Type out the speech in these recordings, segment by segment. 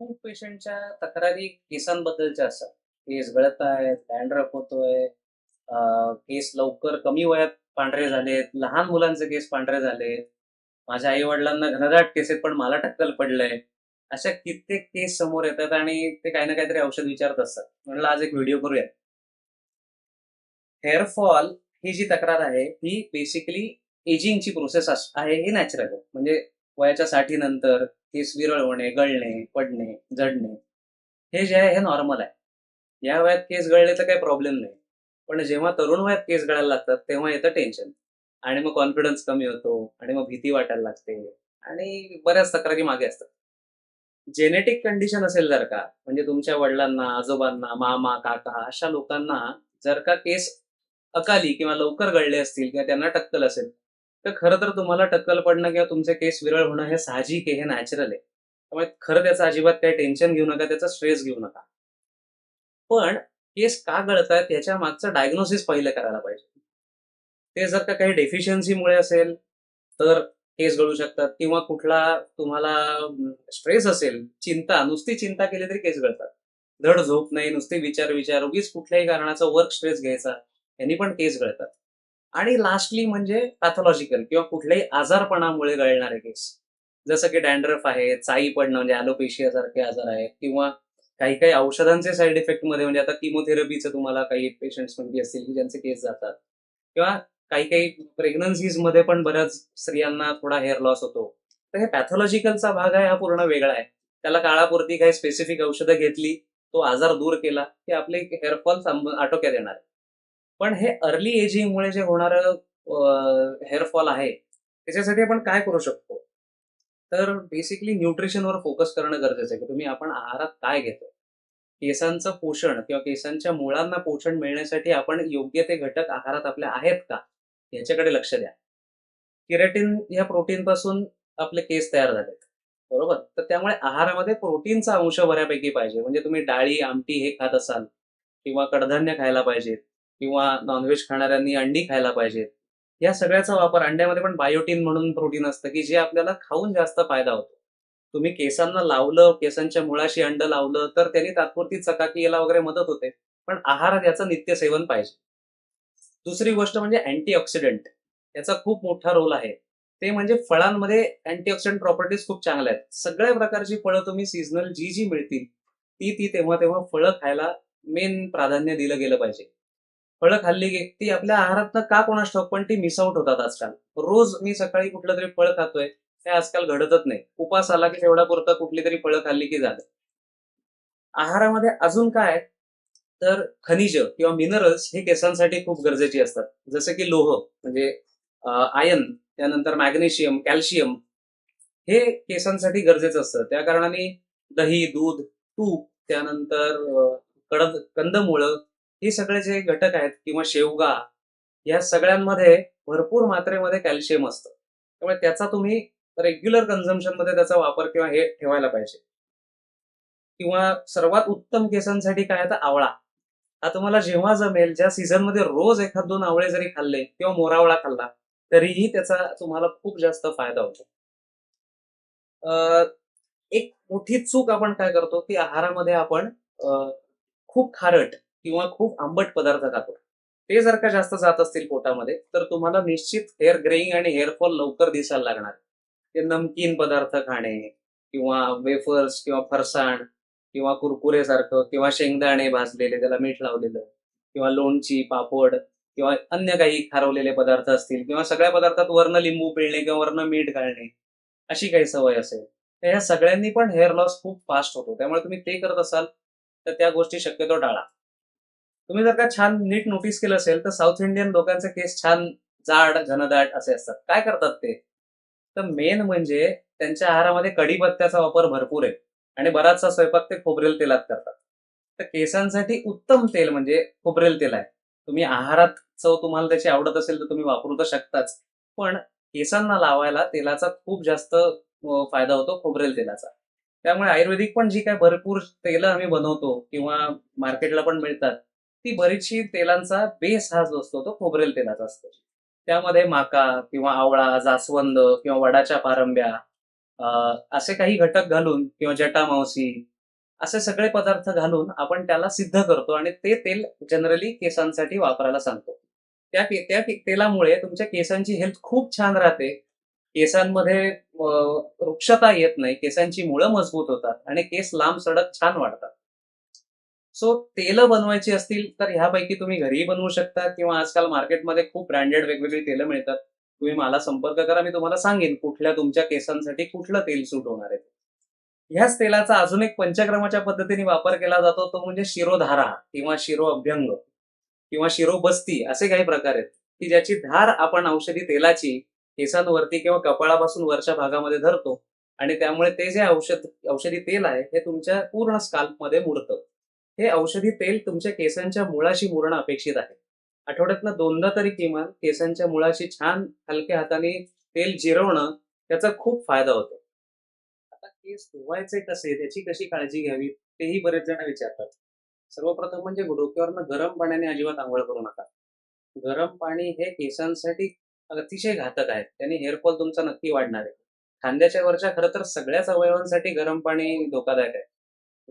खूप पेशंटच्या तक्रारी केसांबद्दलच्या असतात. केस गळत आहेत, डॅन्ड्रफ होतोय, केस लवकर कमी वयात पांढरे झालेत, लहान मुलांचे केस पांढरे झालेत. माझ्या आई-वडिलांना घनदाट केस आहेत, पण मला टक्कल पडलंय. अशा कित्येक केस समोर येतात आणि ते काही ना काहीतरी औषध विचारत असतात. म्हणलं आज एक व्हिडिओ करूया. हेअर फॉल ही जी तक्रार आहे, ही बेसिकली एजिंगची प्रोसेस आहे हे नॅचरल आहे. म्हणजे वयाच्या 60 नंतर केस विरळ होणे, गळणे, पडणे, झडणे हे जे आहे हे नॉर्मल आहे. या वयात केस गळले तर काही प्रॉब्लेम नाही. पण जेव्हा तरुण वयात केस गळायला लागतात, तेव्हा येतं टेन्शन आणि मग कॉन्फिडन्स कमी होतो आणि मग भीती वाटायला लागते आणि बऱ्याच तक्रारी मागे असतात. जेनेटिक कंडिशन असेल जर का, म्हणजे तुमच्या वडिलांना, आजोबांना, मामा, काका अशा लोकांना जर का केस अकाली किंवा लवकर गळले असतील किंवा त्यांना टक्कल असेल, तर खरं तर तुम्हाला टक्कल पडणं किंवा तुमचे केस विरळ होणं हे साहजिक आहे, हे नॅचरल आहे. त्यामुळे खरं त्याचं अजिबात काही टेन्शन घेऊ नका, त्याचा स्ट्रेस घेऊ नका. पण केस का गळतायत याच्या मागचं डायग्नोसिस पहिलं करायला पाहिजे. ते जर का काही डेफिशियन्सीमुळे असेल, तर केस गळू शकतात किंवा कुठला तुम्हाला स्ट्रेस असेल, चिंता, नुसती चिंता केली तरी केस गळतात. धड झोप नाही, नुसते विचार विचार, उगीच कुठल्याही कारणाचा वर्क स्ट्रेस घ्यायचा, यांनी पण केस गळतात. आणि लास्टली म्हणजे पॅथॉलॉजिकल किंवा कुठल्याही आजारपणामुळे गळणारे केस. जसं की डॅन्ड्रफ आहे, चाई पडणं म्हणजे ॲलोपेशिया सारखे आजार आहेत किंवा काही काही औषधांचे साईड इफेक्टमध्ये म्हणजे आता किमोथेरपीचं तुम्हाला काही पेशंट्स म्हणजे असतील की ज्यांचे केस जातात किंवा काही काही प्रेग्नन्सीजमध्ये पण बऱ्याच स्त्रियांना थोडा हेअर लॉस होतो. तर हे पॅथॉलॉजिकलचा भाग आहे हा पूर्ण वेगळा आहे. त्याला काळापुरती काही स्पेसिफिक औषधं घेतली, तो आजार दूर केला, की आपले हेअरफॉल आटोक्यात येणार आहे. पण हे अर्ली एजिंगमुळे जे होणारं हेअरफॉल आहे, त्याच्यासाठी आपण काय करू शकतो? तर बेसिकली न्यूट्रिशनवर फोकस करणं गरजेचं आहे, की तुम्ही आपण आहारात काय घेतो केसांचं पोषण किंवा केसांच्या मुळांना पोषण मिळण्यासाठी आपण योग्य ते घटक आहारात आपल्या आहेत का? याच्याकडे लक्ष द्या. केराटिन या प्रोटीनपासून आपले केस तयार झालेत. बरोबर? तर त्यामुळे आहारामध्ये प्रोटीनचा अंश बऱ्यापैकी पाहिजे. म्हणजे तुम्ही डाळी, आमटी हे खात असाल किंवा कडधान्य खायला पाहिजेत किंवा नॉनव्हेज खाणाऱ्यांनी अंडी खायला पाहिजेत. या सगळ्याचा वापर अंड्यामध्ये पण बायोटीन म्हणून प्रोटीन असतं, की जे आपल्याला खाऊन जास्त फायदा होतो. तुम्ही केसांना लावलं, केसांच्या मुळाशी अंड लावलं, तर त्यांनी तात्पुरती चकाकी याला वगैरे मदत होते. पण आहारात याचं नित्य सेवन पाहिजे. दुसरी गोष्ट म्हणजे अँटीऑक्सिडंट याचा खूप मोठा रोल आहे. ते म्हणजे फळांमध्ये अँटीऑक्सिडंट प्रॉपर्टीज खूप चांगल्या आहेत. सगळ्या प्रकारची फळं तुम्ही सीझनल जी जी मिळतील, ती ती तेव्हा तेव्हा फळं खायला मेन प्राधान्य दिलं गेलं पाहिजे. फळं खाल्ली की ती आपल्या आहारातनं का कोणास ठाऊक पण ती मिसआउट होतात आजकाल. रोज मी सकाळी कुठलं तरी फळ खातोय, हे आजकाल घडतच नाही. उपास आला की तेवढ्यापुरतं कुठली तरी फळं खाल्ली की झालं. आहारामध्ये अजून काय तर खनिज किंवा मिनरल्स हे केसांसाठी खूप गरजेची असतात. जसं की लोह म्हणजे आयन त्यानंतर मॅग्नेशियम, कॅल्शियम हे केसांसाठी गरजेचं असतं. त्या कारणाने दही, दूध, तूप त्यानंतर कडद कंदमुळं हे सगळे जे घटक आहेत किंवा शेवगा या सगळ्यांमध्ये भरपूर मात्रेमध्ये कॅल्शियम असतं. त्यामुळे त्याचा तुम्ही रेग्युलर कन्झम्पशनमध्ये त्याचा वापर किंवा हे ठेवायला पाहिजे. किंवा सर्वात उत्तम केसांसाठी काय तर आवळा. हा तुम्हाला जेव्हा जमेल, ज्या सीझनमध्ये रोज एखाद दोन आवळे जरी खाल्ले किंवा मोरावळा खाल्ला, तरीही त्याचा तुम्हाला खूप जास्त फायदा होतो. एक मोठी चूक आपण काय करतो, की आहारामध्ये आपण खूप खारट किंवा खूप आंबट पदार्थ खातो. ते जर का जास्त जात असतील पोटामध्ये, तर तुम्हाला निश्चित हेअर ग्रेइंग आणि हेअर फॉल लवकर दिसायला लागणार. ते नमकीन पदार्थ खाणे किंवा वेफर्स किंवा फरसाण किंवा कुरकुरे सारखं किंवा शेंगदाणे भाजलेले त्याला मीठ लावलेलं किंवा लोणची, पापड किंवा अन्य काही खारवलेले पदार्थ असतील किंवा सगळ्या पदार्थात वरनं लिंबू पिळणे किंवा वरनं मीठ घालणे, अशी काही सवय असेल, तर ह्या सगळ्यांनी पण हेअर लॉस खूप फास्ट होतो. त्यामुळे तुम्ही ते करत असाल, तर त्या गोष्टी शक्यतो टाळा. तुम्ही जर का छान नीट नोटीस केलं असेल, तर साऊथ इंडियन लोकांचे केस छान जाड, घनदाट असे असतात. काय करतात ते? तर मेन म्हणजे त्यांच्या आहारामध्ये कढीपत्त्याचा वापर भरपूर आहे आणि बराचसा स्वयंपाक ते खोबरेल तेलात करतात. तर केसांसाठी उत्तम तेल म्हणजे खोबरेल तेल आहे. तुम्ही आहारात चव तुम्हाला त्याची आवडत असेल, तर तुम्ही वापरू तर शकताच. पण केसांना लावायला तेलाचा खूप जास्त फायदा होतो खोबरेल तेलाचा. त्यामुळे आयुर्वेदिक पण जी काय भरपूर तेलं आम्ही बनवतो किंवा मार्केटला पण मिळतात, ती बरीचशी तेलांचा बेस हा जो असतो, तो खोबरेल तेलाचा असतो. त्यामध्ये माका किंवा आवळा, जास्वंद किंवा वडाच्या पारंब्या असे काही घटक घालून किंवा जटामांसी असे सगळे पदार्थ घालून आपण त्याला सिद्ध करतो आणि ते तेल जनरली केसांसाठी वापरायला सांगतो. त्या के- त्या के- तेलामुळे तुमच्या केसांची हेल्थ खूप छान राहते. केसांमध्ये वृक्षता येत नाही केसांची मुळं मजबूत होतात आणि केस लांब सडक छान वाढतात. सो तेल बनवायची असतील तर ह्यापैकी तुम्ही घरीही बनवू शकता किंवा आजकाल मार्केटमध्ये खूप ब्रँडेड वेगवेगळी तेलं मिळतात. तुम्ही मला संपर्क करा मी तुम्हाला सांगेन कुठल्या तुमच्या केसांसाठी कुठलं तेल सूट होणार आहे. ह्याच तेलाचा अजून एक पंचक्रमाच्या पद्धतीने वापर केला जातो तो म्हणजे शिरोधारा किंवा शिरो अभ्यंग किंवा शिरो बस्ती असे काही प्रकार आहेत की ज्याची धार आपण औषधी तेलाची केसांवरती किंवा कपाळापासून वरच्या भागामध्ये धरतो आणि त्यामुळे ते जे औषध औषधी तेल आहे हे तुमच्या पूर्ण स्काल्पमध्ये मुरतं. हे औषधी तेल तुमच्या केसांच्या मुळाशी मुरणं अपेक्षित आहे. आठवड्यातनं दोनदा तरी किमान केसांच्या मुळाशी छान हलक्या हाताने तेल जिरवणं त्याचा खूप फायदा होतो. आता केस धुवायचे कसे त्याची कशी काळजी घ्यावी तेही बरेच जण विचारतात. सर्वप्रथम म्हणजे डोक्यावरनं गरम पाण्याने अजिबात आंघोळ करू नका. गरम पाणी हे केसांसाठी अतिशय घातक आहे. त्याने हेअरफॉल तुमचा नक्की वाढणार आहे. खांद्याच्या वरच्या खरं तर सगळ्याच अवयवांसाठी गरम पाणी धोकादायक आहे.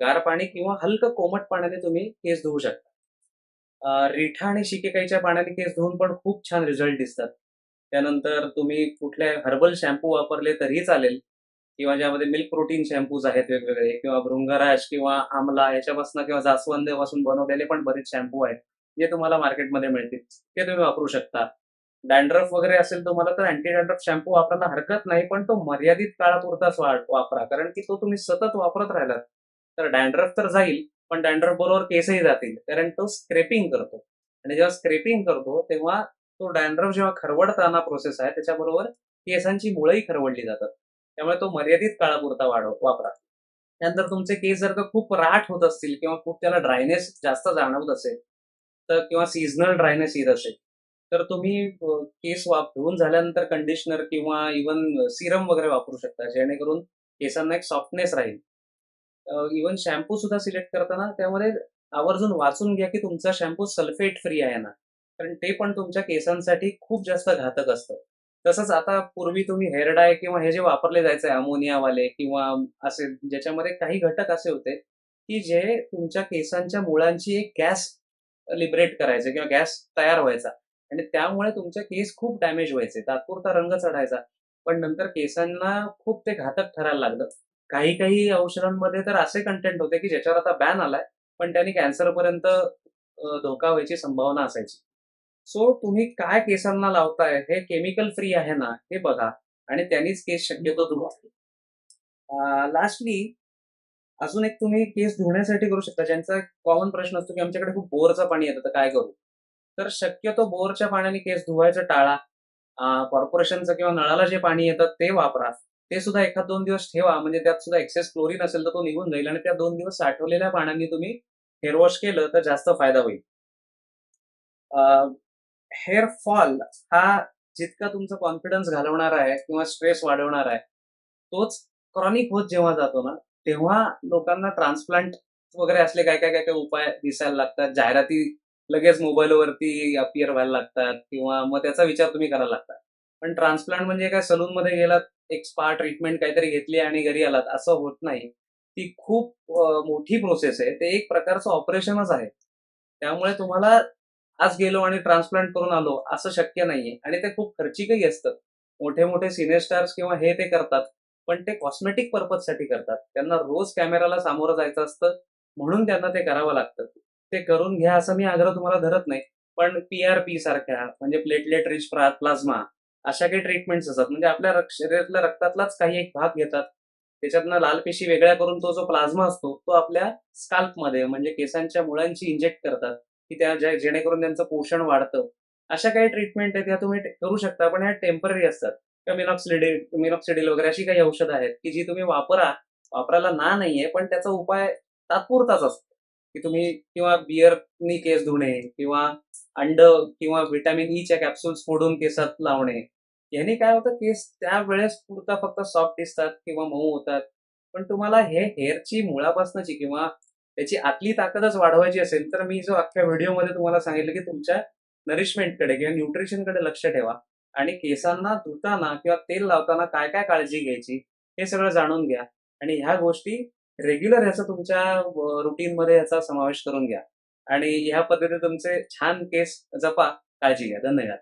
गार पाणी किंवा हलकं कोमट पाण्याने तुम्ही केस धुवू शकता. रिठा आणि शिकेकाईच्या पाण्याने केस धुवून पण खूप छान रिझल्ट दिसतात. त्यानंतर तुम्ही कुठल्या हर्बल शॅम्पू वापरले तरीही चालेल. किंवा ज्यामध्ये मिल्क प्रोटीन शॅम्पूज आहेत वेगवेगळे किंवा भृंगराज किंवा आमला याच्यापासून किंवा जास्वंदेपासून बनवलेले पण बरेच शॅम्पू आहेत जे तुम्हाला मार्केटमध्ये मिळतील. ते तुम्ही वापरू शकता. डॅन्ड्रफ वगैरे असेल तुम्हाला तर अँटी डॅन्ड्रफ शॅम्पू वापरायला हरकत नाही पण तो मर्यादित काळापुरताच वापरा. कारण की तो तुम्ही सतत वापरत राहिलात. तर डॅन्ड्रफ तर जाईल पण डॅन्ड्रफ बरोबर केसही जातील कारण तो स्क्रेपिंग करतो. आणि जेव्हा स्क्रेपिंग करतो तेव्हा तो डॅन्ड्रफ जेव्हा खरवडताना प्रोसेस आहे त्याच्याबरोबर केसांची मुळंही खरवडली जातात. त्यामुळे तो मर्यादित काळापुरता वाढव वापरा. त्यानंतर तुमचे केस जर का खूप राठ होत असतील किंवा खूप त्याला ड्रायनेस जास्त जाणवत असेल तर किंवा सीझनल ड्रायनेस येत असेल तर तुम्ही केस वाप धुवून झाल्यानंतर कंडिशनर किंवा इवन सिरम वगैरे वापरू शकता जेणेकरून केसांना एक सॉफ्टनेस राहील. इवन शॅम्पू सुद्धा सिलेक्ट करताना त्यामध्ये आवर्जून वाचून घ्या की तुमचा शॅम्पू सल्फेट फ्री आहे ना. कारण ते पण तुमच्या केसांसाठी खूप जास्त घातक असतं. तसंच आता पूर्वी तुम्ही हेअर डाय किंवा हे जे वापरले जायचे अमोनियावाले किंवा असे ज्याच्यामध्ये काही घटक असे होते की जे तुमच्या केसांच्या मुळांची एक गॅस लिबरेट करायचे किंवा गॅस तयार व्हायचा. आणि त्यामुळे तुमचे केस खूप डॅमेज व्हायचे. तात्पुरता रंग चढायचा. पण नंतर केसांना खूप ते घातक ठरायला लागलं. काही काही औषधांमध्ये तर असे कंटेंट होते की ज्याच्यावर आता बॅन आलाय पण त्यांनी कॅन्सरपर्यंत धोका व्हायची संभावना असायची. सो तुम्ही काय केसांना लावताय? हे केमिकल फ्री आहे ना? हे बघा. आणि त्यांनीच केस शक्यतो धुवा. लास्टली अजून एक तुम्ही केस धुण्यासाठी करू शकता. ज्यांचा कॉमन प्रश्न असतो की आमच्याकडे खूप बोरचं पाणी येतं तर काय करू? तर शक्यतो बोरच्या पाण्याने केस धुवायचं टाळा. कॉर्पोरेशनचं किंवा नळाला जे पाणी येतं ते वापरा. ते सुद्धा एखाद दोन दिवस ठेवा. म्हणजे त्यात सुद्धा एक्सेस क्लोरीन असेल तर तो निघून जाईल आणि त्या दोन दिवस साठवलेल्या पाण्याने तुम्ही हेअर वॉश केलं तर जास्त फायदा होईल. हेअर फॉल हा जितका तुमचा कॉन्फिडन्स घालवणार आहे किंवा स्ट्रेस वाढवणार आहे तोच क्रॉनिक होत जेव्हा जातो ना तेव्हा लोकांना ट्रान्सप्लांट वगैरे असले काय काय काय काय उपाय दिसायला लागतात. जाहिराती लगेच मोबाईलवरती अपियर व्हायला लागतात किंवा मग त्याचा विचार तुम्ही करायला लागता. पण ट्रान्सप्लांट म्हणजे काय? सलून मध्ये गेलात एक स्पा ट्रीटमेंट काहीतरी घेतली आणि घरी आलात असं होत नाही. ती खूप मोठी प्रोसेस आहे. ते एक प्रकारचं ऑपरेशनच आहे. त्यामुळे तुम्हाला आज गेलो आणि ट्रान्सप्लांट करून आलो असं शक्य नाहीये. आणि ते खूप खर्चिकही असतं. मोठे मोठे सिनेस्टार्स किंवा हे ते करतात पण ते कॉस्मेटिक पर्पजसाठी करतात. त्यांना रोज कॅमेराला सामोरं जायचं असतं म्हणून त्यांना ते करावं लागतं. ते करून घ्या असं मी आग्रह तुम्हाला धरत नाही. पण पी आर पी सारख्या म्हणजे प्लेटलेट रिच प्लाझ्मा अशा काही ट्रीटमेंट्स असतात. म्हणजे आपल्या शरीरातल्या रक्तातलाच काही एक भाग घेतात. त्याच्यातनं लाल पेशी वेगळ्या करून तो जो प्लाझ्मा असतो तो आपल्या स्काल्पमध्ये म्हणजे केसांच्या मुळांची इंजेक्ट करतात. की त्या जेणेकरून त्यांचं पोषण वाढतं. अशा काही ट्रीटमेंट आहेत त्या तुम्ही करू शकता पण ह्या टेंपररी असतात. किंवा मिनॉक्सिडिल मिनॉक्सिडिल वगैरे अशी काही औषधं आहेत की जी तुम्ही वापरा. वापरायला ना नाहीये पण त्याचा उपाय तात्पुरताच असतो. की तुम्ही किंवा बिअरनी केस धुणे किंवा अंड किंवा व्हिटॅमिन ईच्या कॅप्सूल्स फोडून केसात लावणे याने काय होतं केस त्यावेळेस पुरता फक्त सॉफ्ट दिसतात किंवा मऊ होतात. पण तुम्हाला हे हेअरची मुळापासनची किंवा त्याची आतली ताकदच वाढवायची असेल तर मी जो अख्ख्या व्हिडिओमध्ये तुम्हाला सांगितलं की तुमच्या नरिशमेंटकडे किंवा न्यूट्रिशनकडे लक्ष ठेवा. आणि केसांना धुताना किंवा तेल लावताना काय काय काळजी घ्यायची हे सगळं जाणून घ्या. आणि ह्या गोष्टी रेग्युलर ह्याचा तुमच्या रुटीन मध्ये याचा समावेश करून घ्या. आणि ह्या पद्धतीने तुमचे छान केस जपा. काळजी घ्या. धन्यवाद.